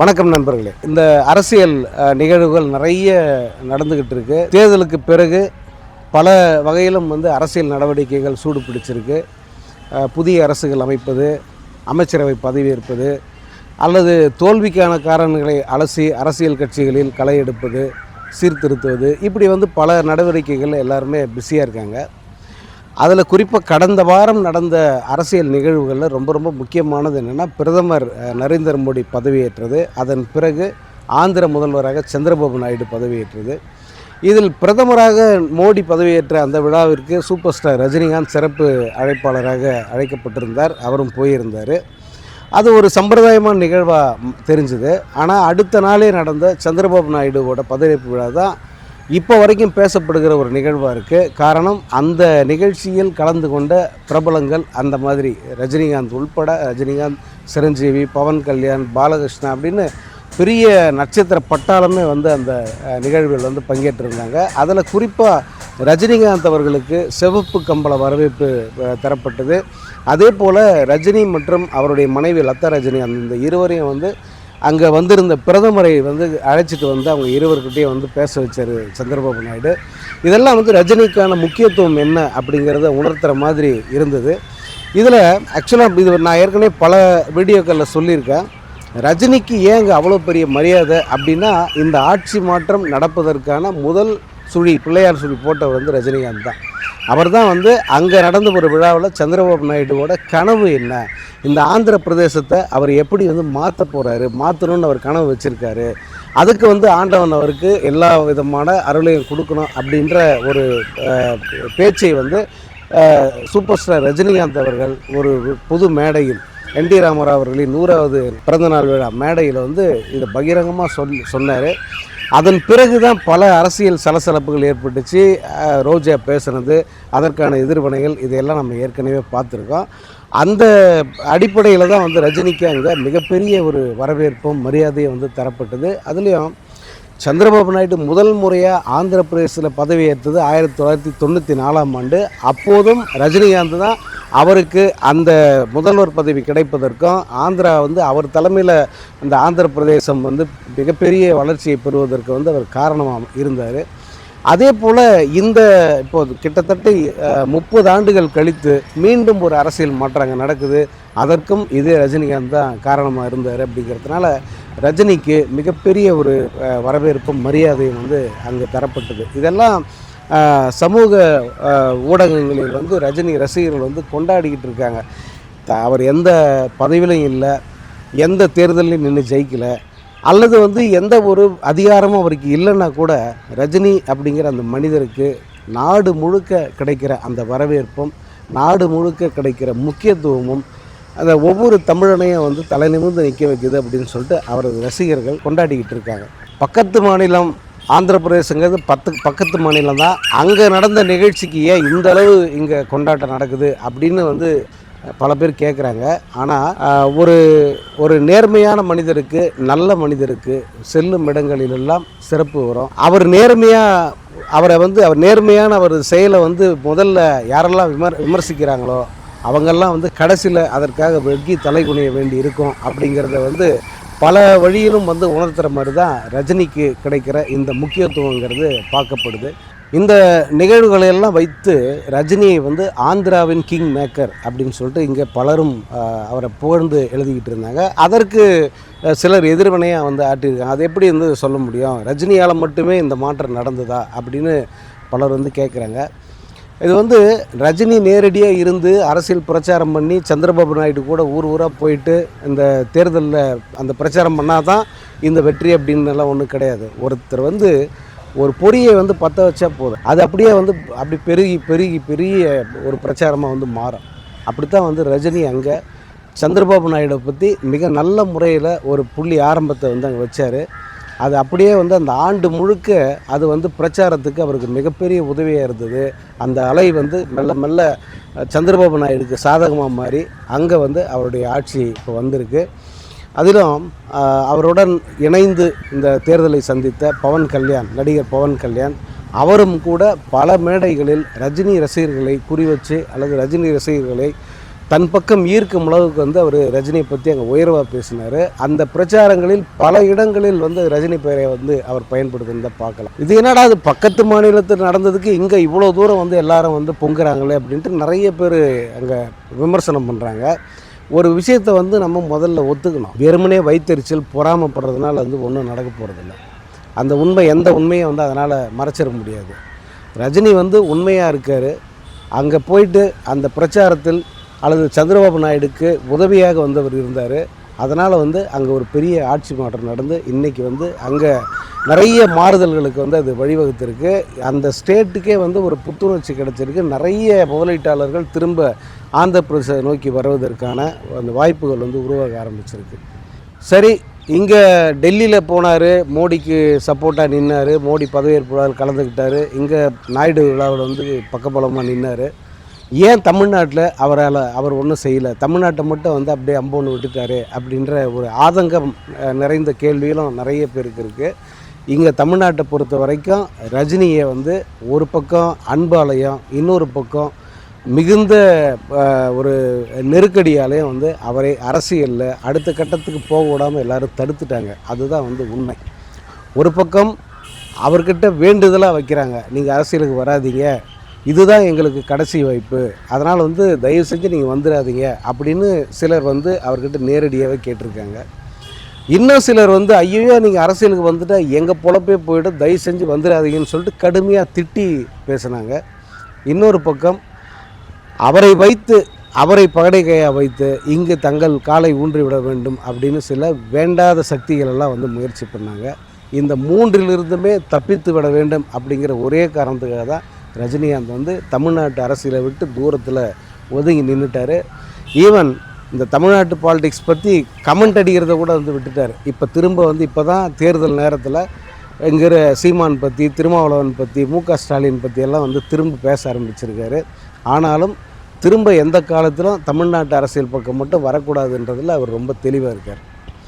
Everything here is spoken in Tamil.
வணக்கம் நண்பர்களே. இந்த அரசியல் நிகழ்வுகள் நிறைய நடந்துக்கிட்டு இருக்கு. தேர்தலுக்கு பிறகு பல வகையிலும் வந்து அரசியல் நடவடிக்கைகள் சூடு பிடிச்சிருக்கு. புதிய அரசுகள் அமைப்பது அமைச்சரவை பதவியேற்பது அல்லது தோல்விக்கான காரணங்களை அலசி அரசியல் கட்சிகளில் களை எடுப்பது சீர்திருத்துவது இப்படி வந்து பல நடவடிக்கைகள் எல்லாருமே பிஸியாக இருக்காங்க. அதில் குறிப்பாக கடந்த வாரம் நடந்த அரசியல் நிகழ்வுகளில் ரொம்ப ரொம்ப முக்கியமானது என்னென்னா பிரதமர் நரேந்திர மோடி பதவியேற்றது. அதன் பிறகு ஆந்திர முதல்வராக சந்திரபாபு நாயுடு பதவியேற்றது. இதில் பிரதமராக மோடி பதவியேற்ற அந்த விழாவிற்கு சூப்பர் ஸ்டார் ரஜினிகாந்த் சிறப்பு அழைப்பாளராக அழைக்கப்பட்டிருந்தார். அவரும் போயிருந்தார். அது ஒரு சம்பிரதாயமான நிகழ்வாக தெரிஞ்சுது. ஆனால் அடுத்த நாளே நடந்த சந்திரபாபு நாயுடுவோட பதவியேற்பு விழா தான் இப்போ வரைக்கும் பேசப்படுகிற ஒரு நிகழ்வாக இருக்குது காரணம் அந்த நிகழ்ச்சியில் கலந்து கொண்ட பிரபலங்கள் அந்த மாதிரி. ரஜினிகாந்த் உள்பட ரஜினிகாந்த் சிரஞ்சீவி பவன் கல்யாண் பாலகிருஷ்ணா அப்படின்னு பெரிய நட்சத்திர பட்டாளமே வந்து அந்த நிகழ்வில் வந்து பங்கேற்றிருந்தாங்க. அதில் குறிப்பாக ரஜினிகாந்த் அவர்களுக்கு சிவப்பு கம்பள வரவேற்பு தரப்பட்டது. அதே போல் ரஜினி மற்றும் அவருடைய மனைவி லதா ரஜினிகாந்த் இந்த இருவரையும் வந்து அங்கே வந்திருந்த பிரதமரை வந்து அழைச்சிட்டு வந்து அவங்க இருவர்கிட்டையும் வந்து பேச வச்சார் சந்திரபாபு நாயுடு. இதெல்லாம் வந்து ரஜினிக்கான முக்கியத்துவம் என்ன அப்படிங்கிறத உணர்த்துகிற மாதிரி இருந்தது. இதில் ஆக்சுவலாக இது நான் ஏற்கனவே பல வீடியோக்களில் சொல்லியிருக்கேன். ரஜினிக்கு ஏங்க அவ்வளோ பெரிய மரியாதை அப்படின்னா இந்த ஆட்சி மாற்றம் நடப்பதற்கான முதல் சுழி பிள்ளையார் சுழி போட்டவர் வந்து ரஜினிகாந்த் தான். அவர் தான் வந்து அங்கே நடந்த ஒரு விழாவில் சந்திரபாபு நாயுடுவோட கனவு என்ன? இந்த ஆந்திர பிரதேசத்தை அவர் எப்படி வந்து மாற்ற போகிறாரு மாற்றணும்னு அவர் கனவு வச்சுருக்காரு. அதுக்கு வந்து ஆண்டவன் அவருக்கு எல்லா விதமான அருளையும் கொடுக்கணும் அப்படின்ற ஒரு பேச்சை வந்து சூப்பர் ஸ்டார் ரஜினிகாந்த் அவர்கள் ஒரு புது மேடையில் என் டி ராமராவ் அவர்களின் நூறாவது பிறந்தநாள் விழா மேடையில் வந்து இதை பகிரங்கமாக சொல் சொன்னார். அதன் பிறகு தான் பல அரசியல் சலசலப்புகள் ஏற்பட்டுச்சு. ரோஜா பேசுனது அதற்கான எதிர்வினைகள் இதையெல்லாம் நம்ம ஏற்கனவே பார்த்துருக்கோம். அந்த அடிப்படையில் தான் வந்து ரஜினிக்கு அங்கே மிகப்பெரிய ஒரு வரவேற்பும் மரியாதையும் வந்து தரப்பட்டது. அதுலேயும் சந்திரபாபு நாயுடு முதல் முறையாக ஆந்திர பிரதேசத்தில் பதவியேற்றது ஆயிரத்தி தொள்ளாயிரத்தி தொண்ணூற்றி நாலாம் ஆண்டு. அப்போதும் ரஜினிகாந்த் தான் அவருக்கு அந்த முதல்வர் பதவி கிடைப்பதற்கும் ஆந்திரா வந்து அவர் தலைமையில் இந்த ஆந்திர பிரதேசம் வந்து மிகப்பெரிய வளர்ச்சியை பெறுவதற்கு வந்து அவர் காரணமாக இருந்தார். அதே போல் இந்த இப்போ கிட்டத்தட்ட முப்பது ஆண்டுகள் கழித்து மீண்டும் ஒரு அரசியல் மாற்றம் அங்கே நடக்குது. அதற்கும் இதே ரஜினிகாந்த் தான் காரணமாக இருந்தார் அப்படிங்கிறதுனால ரஜினிக்கு மிகப்பெரிய ஒரு வரவேற்பும் மரியாதையும் வந்து அங்கே தரப்பட்டது. இதெல்லாம் சமூக ஊடகங்களில் வந்து ரஜினி ரசிகர்கள் வந்து கொண்டாடிக்கிட்டு இருக்காங்க. அவர் எந்த பதவியிலும் இல்லை எந்த தேர்தலையும் நின்று ஜெயிக்கலை அல்லது வந்து எந்த ஒரு அதிகாரமும் அவருக்கு இல்லைன்னா கூட ரஜினி அப்படிங்கிற அந்த மனிதருக்கு நாடு முழுக்க கிடைக்கிற அந்த வரவேற்பும் நாடு முழுக்க கிடைக்கிற முக்கியத்துவமும் அந்த ஒவ்வொரு தமிழனையும் வந்து தலை நிமிர்ந்து நிற்க வைக்குது அப்படின்னு சொல்லிட்டு அவரது ரசிகர்கள் கொண்டாடிக்கிட்டு இருக்காங்க. பக்கத்து மாநிலம் ஆந்திர பிரதேசங்கிறது பத்து பக்கத்து மாநிலம் தான் அங்கே நடந்த நிகழ்ச்சிக்கு ஏன் இந்த அளவு இங்கே கொண்டாட்டம் நடக்குது அப்படின்னு வந்து பல பேர் கேட்குறாங்க ஆனால் ஒரு ஒரு நேர்மையான மனிதருக்கு நல்ல மனிதருக்கு செல்லும் இடங்களிலெல்லாம் சிறப்பு வரும். அவர் நேர்மையாக அவரை வந்து அவர் நேர்மையான அவர் செயலை வந்து முதல்ல யாரெல்லாம் விமர் விமர்சிக்கிறாங்களோ அவங்கெல்லாம் வந்து கடைசியில் அதற்காக வெட்கி தலை குனிய வேண்டி இருக்கும் அப்படிங்கிறத வந்து பல வழியிலும் வந்து உணர்த்துற மாதிரி தான் ரஜினிக்கு கிடைக்கிற இந்த முக்கியத்துவங்கிறது பார்க்கப்படுது. இந்த நிகழ்வுகளையெல்லாம் வைத்து ரஜினியை வந்து ஆந்திராவின் கிங் மேக்கர் அப்படின்னு சொல்லிட்டு இங்கே பலரும் அவரை புகழ்ந்து எழுதிக்கிட்டு இருந்தாங்க. அதற்கு சிலர் எதிர்வினையாக வந்து ஆட்டியிருக்காங்க. அது எப்படி வந்து சொல்ல முடியும்? ரஜினியால் மட்டுமே இந்த மாற்றம் நடந்ததா அப்படின்னு பலர் வந்து கேட்குறாங்க இது வந்து ரஜினி நேரடியாக இருந்து அரசியல் பிரச்சாரம் பண்ணி சந்திரபாபு நாயுடு கூட ஊர் ஊராக போயிட்டு இந்த தேர்தலில் அந்த பிரச்சாரம் பண்ணால் தான் இந்த வெற்றி அப்படின்னுலாம் ஒன்றும் கிடையாது. ஒருத்தர் வந்து ஒரு பொறியை வந்து பற்ற வச்சா போதும். அது அப்படியே வந்து அப்படி பெருகி பெருகி பெரிய ஒரு பிரச்சாரமாக வந்து மாறும். அப்படித்தான் வந்து ரஜினி அங்கே சந்திரபாபு நாயுடை பற்றி மிக நல்ல முறையில் ஒரு புள்ளி ஆரம்பத்தை வந்து அங்கே வச்சார். அது அப்படியே வந்து அந்த ஆண்டு முழுக்க அது வந்து பிரச்சாரத்துக்கு அவருக்கு மிகப்பெரிய உதவியாக இருந்தது. அந்த அலை வந்து மெல்ல மெல்ல சந்திரபாபு நாயுடுக்கு சாதகமாக மாறி அங்கே வந்து அவருடைய ஆட்சி இப்போ வந்திருக்கு. அதிலும் அவருடன் இணைந்து இந்த தேர்தலை சந்தித்த பவன் கல்யாண் நடிகர் பவன் கல்யாண் அவரும் கூட பல மேடைகளில் ரஜினி ரசிகர்களை குறிவச்சு அல்லது ரஜினி ரசிகர்களை தன் பக்கம் ஈர்க்கும் அளவுக்கு வந்து அவர் ரஜினியை பற்றி அங்கே உயர்வாக பேசினார். அந்த பிரச்சாரங்களில் பல இடங்களில் வந்து ரஜினி பெயரை வந்து அவர் பயன்படுத்தினதை பார்க்கலாம். இது என்னடா அது பக்கத்து மாநிலத்தில் நடந்ததுக்கு இங்கே இவ்வளோ தூரம் வந்து எல்லாரும் வந்து பொங்குறாங்களே அப்படின்ட்டு நிறைய பேர் அங்கே விமர்சனம் பண்ணுறாங்க ஒரு விஷயத்தை வந்து நம்ம முதல்ல ஒத்துக்கணும். வெறுமனே வைத்தறிச்சல் பொறாமப்படுறதுனால வந்து ஒன்றும் நடக்க போகிறதில்ல அந்த உண்மை எந்த உண்மையை வந்து அதனால் மறைச்சிட முடியாது. ரஜினி வந்து உண்மையாக இருக்கார். அங்கே போயிட்டு அந்த பிரச்சாரத்தில் அல்லது சந்திரபாபு நாயுடுக்கு உதவியாக வந்தவர் இருந்தார். அதனால் வந்து அங்கே ஒரு பெரிய ஆட்சி மாற்றம் நடந்து இன்றைக்கி வந்து அங்கே நிறைய மாறுதல்களுக்கு வந்து அது வழிவகுத்திருக்கு. அந்த ஸ்டேட்டுக்கே வந்து ஒரு புத்துணர்ச்சி கிடச்சிருக்கு. நிறைய முதலீட்டாளர்கள் திரும்ப ஆந்திர பிரதேச நோக்கி வருவதற்கான அந்த வாய்ப்புகள் வந்து உருவாக ஆரம்பிச்சிருக்கு. சரி இங்கே டெல்லியில் போனார் மோடிக்கு சப்போர்ட்டாக நின்னார் மோடி பதவியேற்பு விழாவில் கலந்துக்கிட்டார் இங்கே நாயுடு விழாவில் வந்து பக்கபலமாக நின்னார். ஏன் தமிழ்நாட்டில் அவரால் அவர் ஒன்றும் செய்யலை? தமிழ்நாட்டை மட்டும் வந்து அப்படியே அம்போன்னு விட்டுட்டாரு அப்படின்ற ஒரு ஆதங்கம் நிறைந்த கேள்விகளும் நிறைய பேருக்கு இருக்குது இங்கே தமிழ்நாட்டை பொறுத்த வரைக்கும் ரஜினியை வந்து ஒரு பக்கம் அன்பாலயம் இன்னொரு பக்கம் மிகுந்த ஒரு நெருக்கடியாலையும் வந்து அவரை அரசியலில் அடுத்த கட்டத்துக்கு போக விடாமல் எல்லாரும் தடுத்துட்டாங்க. அதுதான் வந்து உண்மை. ஒரு பக்கம் அவர்கிட்ட வேண்டுதலாக வைக்கிறாங்க. நீங்கள் அரசியலுக்கு வராதீங்க. இதுதான் எங்களுக்கு கடைசி வாய்ப்பு. அதனால் வந்து தயவு செஞ்சு நீங்கள் வந்துடாதீங்க அப்படின்னு சிலர் வந்து அவர்கிட்ட நேரடியாகவே கேட்டிருக்காங்க. இன்னும் சிலர் வந்து ஐயோ நீங்கள் அரசியலுக்கு வந்துட்டால் எங்கள் பொழப்பே போயிடும். தயவு செஞ்சு வந்துடாதீங்கன்னு சொல்லிட்டு கடுமையாக திட்டி பேசுனாங்க. இன்னொரு பக்கம் அவரை வைத்து அவரை பகடை கையாக வைத்து இங்கு தங்கள் காலை ஊன்றி விட வேண்டும் அப்படின்னு சில வேண்டாத சக்திகளெல்லாம் வந்து முயற்சி பண்ணாங்க. இந்த மூன்றிலிருந்துமே தப்பித்து விட வேண்டும் அப்படிங்கிற ஒரே காரணத்துக்காக தான் ரஜினிகாந்த் வந்து தமிழ்நாட்டு அரசியலை விட்டு தூரத்தில் ஒதுங்கி நின்றுட்டார் ஈவன் இந்த தமிழ்நாட்டு பாலிடிக்ஸ் பற்றி கமெண்ட் அடிக்கிறத கூட வந்து விட்டுட்டார். இப்போ திரும்ப வந்து இப்போ தான் தேர்தல் நேரத்தில் இங்கிற சீமான் பற்றி திருமாவளவன் பற்றி மு க ஸ்டாலின் பற்றி எல்லாம் வந்து திரும்ப பேச ஆரம்பிச்சிருக்காரு. ஆனாலும் திரும்ப எந்த காலத்திலும் தமிழ்நாட்டு அரசியல் பக்கம் மட்டும் வரக்கூடாதுன்றதில் அவர் ரொம்ப தெளிவாக இருக்கார்.